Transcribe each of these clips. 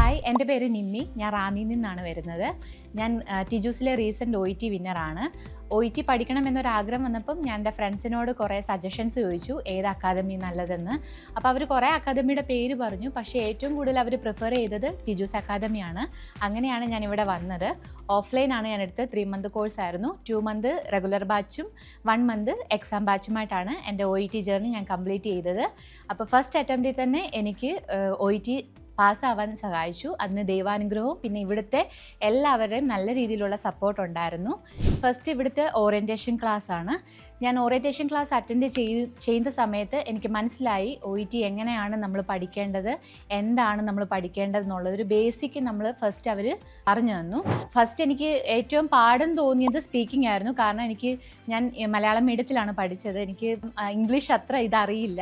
Hi എന്റെ പേര് നിമ്മി ഞാൻ റാന്നിയിൽ നിന്നാണ് വരുന്നത്. ഞാൻ ടിജൂസിലെ റീസെന്റ് ഒ ഇ ടി വിന്നറാണ് ഒ ഇ ടി പഠിക്കണം എന്നൊരാഗ്രഹം വന്നപ്പം ഞാൻ എന്റെ ഫ്രണ്ട്സിനോട് കുറേ സജഷൻസ് ചോദിച്ചു. ഏത് അക്കാദമി നല്ലതെന്ന്. അപ്പോൾ അവർ കുറേ അക്കാദമിയുടെ പേര് പറഞ്ഞു. പക്ഷേ ഏറ്റവും കൂടുതൽ അവർ പ്രിഫർ ചെയ്തത് ടിജൂസ് അക്കാദമിയാണ് അങ്ങനെയാണ് ഞാൻ ഇവിടെ വന്നത്. ഓഫ്ലൈൻ ആണ് ഞാൻ എടുത്തത്. ത്രീ മന്ത് കോഴ്സ് ആയിരുന്നു. ടു മന്ത് റെഗുലർ ബാച്ചും വൺ മന്ത് എക്സാം ബാച്ചുമായിട്ടാണ് എന്റെ ഒ ഇ ടി ജേർണി ഞാൻ കംപ്ലീറ്റ് ചെയ്തത്. അപ്പോൾ ഫസ്റ്റ് അറ്റംപ്റ്റിൽ തന്നെ എനിക്ക് ഒ ഇ ടി പാസ്സാവാൻ സഹായിച്ചു. അതിന് ദൈവാനുഗ്രഹവും പിന്നെ ഇവിടുത്തെ എല്ലാവരുടെയും നല്ല രീതിയിലുള്ള സപ്പോർട്ട് ഉണ്ടായിരുന്നു. ഫസ്റ്റ് ഇവിടുത്തെ ഓറിയന്റേഷൻ ക്ലാസ് ആണ്. ഞാൻ ഓറിയന്റേഷൻ ക്ലാസ് അറ്റൻഡ് ചെയ്ത് ചെയ്യുന്ന സമയത്ത് എനിക്ക് മനസ്സിലായി ഒ ഇ ടി എങ്ങനെയാണ് നമ്മൾ പഠിക്കേണ്ടത് എന്താണ് നമ്മൾ പഠിക്കേണ്ടത് എന്നുള്ളത് ഒരു ബേസിക് നമ്മൾ ഫസ്റ്റ് അവർ പറഞ്ഞു തന്നു. ഫസ്റ്റ് എനിക്ക് ഏറ്റവും പാഠം തോന്നിയത് സ്പീക്കിംഗ് ആയിരുന്നു. കാരണം എനിക്ക് ഞാൻ മലയാളം മീഡിയത്തിലാണ് പഠിച്ചത്. എനിക്ക് ഇംഗ്ലീഷ് അത്ര ഇതറിയില്ല.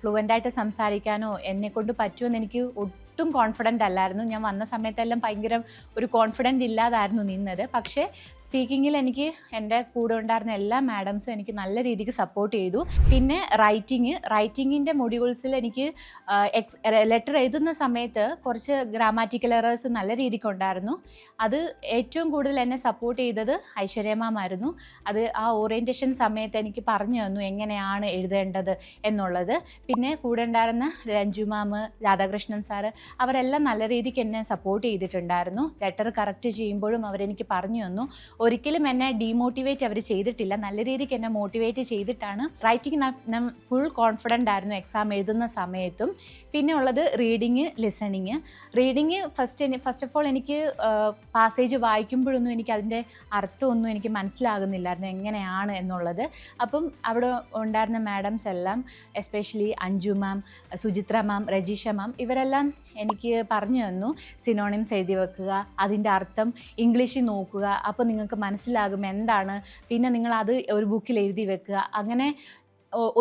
ഫ്ലുവന്റായിട്ട് സംസാരിക്കാനോ എന്നെ കൊണ്ട് പറ്റുമെന്ന് എനിക്ക് ഒട്ടും കോൺഫിഡന്റ് അല്ലായിരുന്നു. ഞാൻ വന്ന സമയത്തെല്ലാം ഭയങ്കര ഒരു കോൺഫിഡന്റ് ഇല്ലാതായിരുന്നു നിന്നത്. പക്ഷേ സ്പീക്കിങ്ങിൽ എനിക്ക് എന്റെ കൂടെ ഉണ്ടായിരുന്ന എല്ലാ മാഡംസും എനിക്ക് നല്ല രീതിക്ക് സപ്പോർട്ട് ചെയ്തു. പിന്നെ റൈറ്റിങ് റൈറ്റിങ്ങിന്റെ മൊഡ്യൂൾസിൽ എനിക്ക് എക്സ് ലെറ്റർ എഴുതുന്ന സമയത്ത് കുറച്ച് ഗ്രാമാറ്റിക്കൽ എറേഴ്സ് നല്ല രീതിക്ക് ഉണ്ടായിരുന്നു. അത് ഏറ്റവും കൂടുതൽ എന്നെ സപ്പോർട്ട് ചെയ്തത് ഐശ്വര്യ മാം ആയിരുന്നു. അത് ആ ഓറിയന്റേഷൻ സമയത്ത് എനിക്ക് പറഞ്ഞു തന്നു എങ്ങനെയാണ് എഴുതേണ്ടത് എന്നുള്ളത്. പിന്നെ കൂടെ ഉണ്ടായിരുന്ന രഞ്ജു മാം രാധാകൃഷ്ണൻ സാറ് അവരെല്ലാം നല്ല രീതിക്ക് എന്നെ സപ്പോർട്ട് ചെയ്തിട്ടുണ്ടായിരുന്നു. ലെറ്റർ കറക്റ്റ് ചെയ്യുമ്പോഴും അവരെനിക്ക് പറഞ്ഞു തന്നു. ഒരിക്കലും എന്നെ ഡീമോട്ടിവേറ്റ് അവർ ചെയ്തിട്ടില്ല. നല്ല രീതിക്ക് എന്നെ മോട്ടിവേറ്റ് ചെയ്തിട്ടാണ്. റൈറ്റിംഗ് ഞാൻ ഫുൾ കോൺഫിഡന്റ് ആയിരുന്നു എക്സാം എഴുതുന്ന സമയത്തും. പിന്നെ ഉള്ളത് reading listening reading first first of all എനിക്ക് പാസേജ് വായിക്കുമ്പോഴൊന്നും എനിക്ക് അതിന്റെ അർത്ഥമൊന്നും എനിക്ക് മനസ്സിലാകുന്നില്ലായിരുന്നു. എങ്ങനെയാണ് എന്നുള്ളത്. അപ്പം അവിടെ ഉണ്ടായിരുന്ന മാഡംസ് എല്ലാം especially Anju ma'am Suchitra ma'am Rajeesha ma'am ഇവരെല്ലാം എനിക്ക് പറഞ്ഞു തന്നു. സിനോണിംസ് എഴുതി വെക്കുക അതിന്റെ അർത്ഥം ഇംഗ്ലീഷിൽ നോക്കുക. അപ്പോൾ നിങ്ങൾക്ക് മനസ്സിലാകും എന്താണ്. പിന്നെ നിങ്ങൾ അത് ഒരു ബുക്കിൽ എഴുതി വെക്കുക. അങ്ങനെ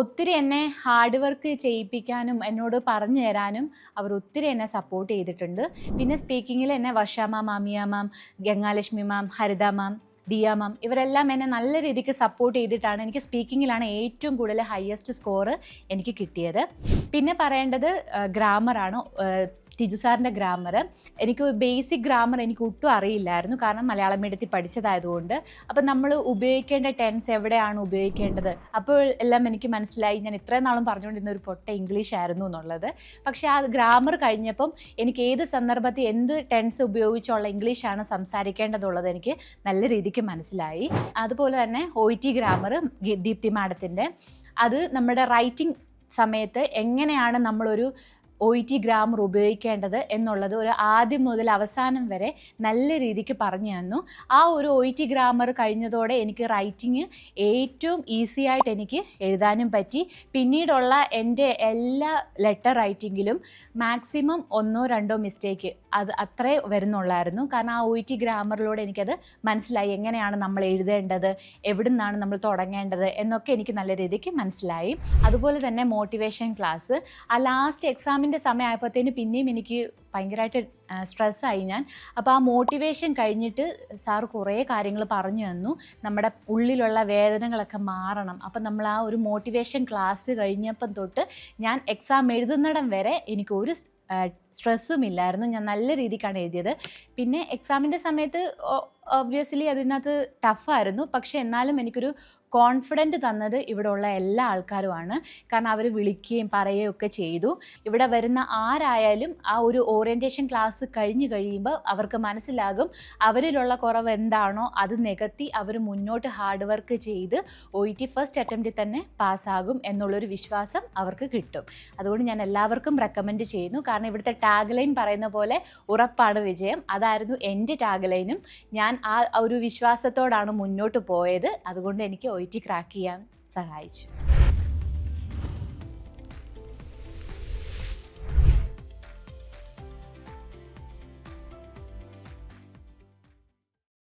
ഒത്തിരി എന്നെ ഹാർഡ് വർക്ക് ചെയ്യിപ്പിക്കാനും എന്നോട് പറഞ്ഞു തരാനും അവർ ഒത്തിരി എന്നെ സപ്പോർട്ട് ചെയ്തിട്ടുണ്ട്. പിന്നെ സ്പീക്കിങ്ങിൽ എന്നെ വർഷ മാം അമിയ മാം ഗംഗാലക്ഷ്മി മാം ഹരിത മാം ദിയ മാം ഇവരെല്ലാം എന്നെ നല്ല രീതിക്ക് സപ്പോർട്ട് ചെയ്തിട്ടാണ് എനിക്ക് സ്പീക്കിങ്ങിലാണ് ഏറ്റവും കൂടുതൽ ഹയസ്റ്റ് സ്കോർ എനിക്ക് കിട്ടിയത്. പിന്നെ പറയേണ്ടത് ഗ്രാമറാണ് ടിജു സാറിന്റെ ഗ്രാമർ എനിക്ക് ബേസിക് ഗ്രാമർ എനിക്ക് ഒട്ടും അറിയില്ലായിരുന്നു. കാരണം മലയാളം മീഡിയത്തിൽ പഠിച്ചതായതുകൊണ്ട്. അപ്പം നമ്മൾ ഉപയോഗിക്കേണ്ട ടെൻസ് എവിടെയാണ് ഉപയോഗിക്കേണ്ടത്? അപ്പോൾ എല്ലാം എനിക്ക് മനസ്സിലായി. ഞാൻ ഇത്രയും നാളും പറഞ്ഞുകൊണ്ടിരുന്ന ഒരു പൊട്ട ഇംഗ്ലീഷ് ആയിരുന്നു എന്നുള്ളത്. പക്ഷേ ആ ഗ്രാമർ കഴിഞ്ഞപ്പം എനിക്ക് ഏത് സന്ദർഭത്തിൽ എന്ത് ടെൻസ് ഉപയോഗിച്ചുള്ള ഇംഗ്ലീഷാണ് സംസാരിക്കേണ്ടതുള്ളത് എനിക്ക് നല്ല രീതിക്ക് മനസ്സിലായി. അതുപോലെ തന്നെ ഒ ടി ഗ്രാമർ ദീപ്തി മാഡത്തിന്റെ അത് നമ്മുടെ റൈറ്റിംഗ് സമയത്ത് എങ്ങനെയാണ് നമ്മളൊരു ഒ ഇ ടി ഗ്രാമർ ഉപയോഗിക്കേണ്ടത് എന്നുള്ളത് ഒരു ആദ്യം മുതൽ അവസാനം വരെ നല്ല രീതിക്ക് പറഞ്ഞു തന്നു. ആ ഒരു ഒ ഇ ടി ഗ്രാമർ കഴിഞ്ഞതോടെ എനിക്ക് റൈറ്റിംഗ് ഏറ്റവും ഈസി ആയിട്ട് എനിക്ക് എഴുതാനും പറ്റി. പിന്നീടുള്ള എന്റെ എല്ലാ ലെറ്റർ റൈറ്റിങ്ങിലും മാക്സിമം ഒന്നോ രണ്ടോ മിസ്റ്റേക്ക് അത് അത്രേ വരുന്നുള്ളായിരുന്നു. കാരണം ആ ഒ ഇ ടി ഗ്രാമറിലൂടെ എനിക്കത് മനസ്സിലായി. എങ്ങനെയാണ് നമ്മൾ എഴുതേണ്ടത്? എവിടെ നിന്നാണ് നമ്മൾ തുടങ്ങേണ്ടത്? എന്നൊക്കെ എനിക്ക് നല്ല രീതിക്ക് മനസ്സിലായി. അതുപോലെ തന്നെ മോട്ടിവേഷൻ ക്ലാസ് ആ ലാസ്റ്റ് എക്സാമിന്റെ സമയമായപ്പോഴത്തേന് പിന്നെയും എനിക്ക് ഭയങ്കരമായിട്ട് സ്ട്രെസ്സായി ഞാൻ. അപ്പോൾ ആ മോട്ടിവേഷൻ കഴിഞ്ഞിട്ട് സാർ കുറേ കാര്യങ്ങൾ പറഞ്ഞു തന്നു. നമ്മുടെ ഉള്ളിലുള്ള വേദനകളൊക്കെ മാറണം. അപ്പം നമ്മൾ ആ ഒരു മോട്ടിവേഷൻ ക്ലാസ് കഴിഞ്ഞപ്പം തൊട്ട് ഞാൻ എക്സാം എഴുതുന്നിടം വരെ എനിക്ക് ഒരു സ്ട്രെസ്സും ഇല്ലായിരുന്നു. ഞാൻ നല്ല രീതിക്കാണ് എഴുതിയത്. പിന്നെ എക്സാമിന്റെ സമയത്ത് ഒബ്വിയസ്ലി അതിനകത്ത് ടഫായിരുന്നു പക്ഷെ എന്നാലും എനിക്കൊരു കോൺഫിഡന്റ് തന്നത് ഇവിടെ ഉള്ള എല്ലാ ആൾക്കാരുമാണ്. കാരണം അവർ വിളിക്കുകയും പറയുകയും ഒക്കെ ചെയ്തു. ഇവിടെ വരുന്ന ആരായാലും ആ ഒരു ഓറിയന്റേഷൻ ക്ലാസ് കഴിഞ്ഞ് കഴിയുമ്പോൾ അവർക്ക് മനസ്സിലാകും അവരിലുള്ള കുറവ് എന്താണോ അത് നികത്തി അവർ മുന്നോട്ട് ഹാർഡ് വർക്ക് ചെയ്ത് ഒ ഇ ടി ഫസ്റ്റ് അറ്റംപ്റ്റിൽ തന്നെ പാസ്സാകും എന്നുള്ളൊരു വിശ്വാസം അവർക്ക് കിട്ടും. അതുകൊണ്ട് ഞാൻ എല്ലാവർക്കും റെക്കമെൻഡ് ചെയ്യുന്നു. കാരണം ഇവിടുത്തെ ടാഗ് ലൈൻ പറയുന്ന പോലെ ഉറപ്പാണ് വിജയം. അതായിരുന്നു എന്റെ ടാഗ് ലൈനും ഞാൻ ആ ഒരു വിശ്വാസത്തോടാണ് മുന്നോട്ട് പോയത്. അതുകൊണ്ട് എനിക്ക് ഒ ടി ക്രാക്ക് ചെയ്യാൻ സഹായിച്ചു.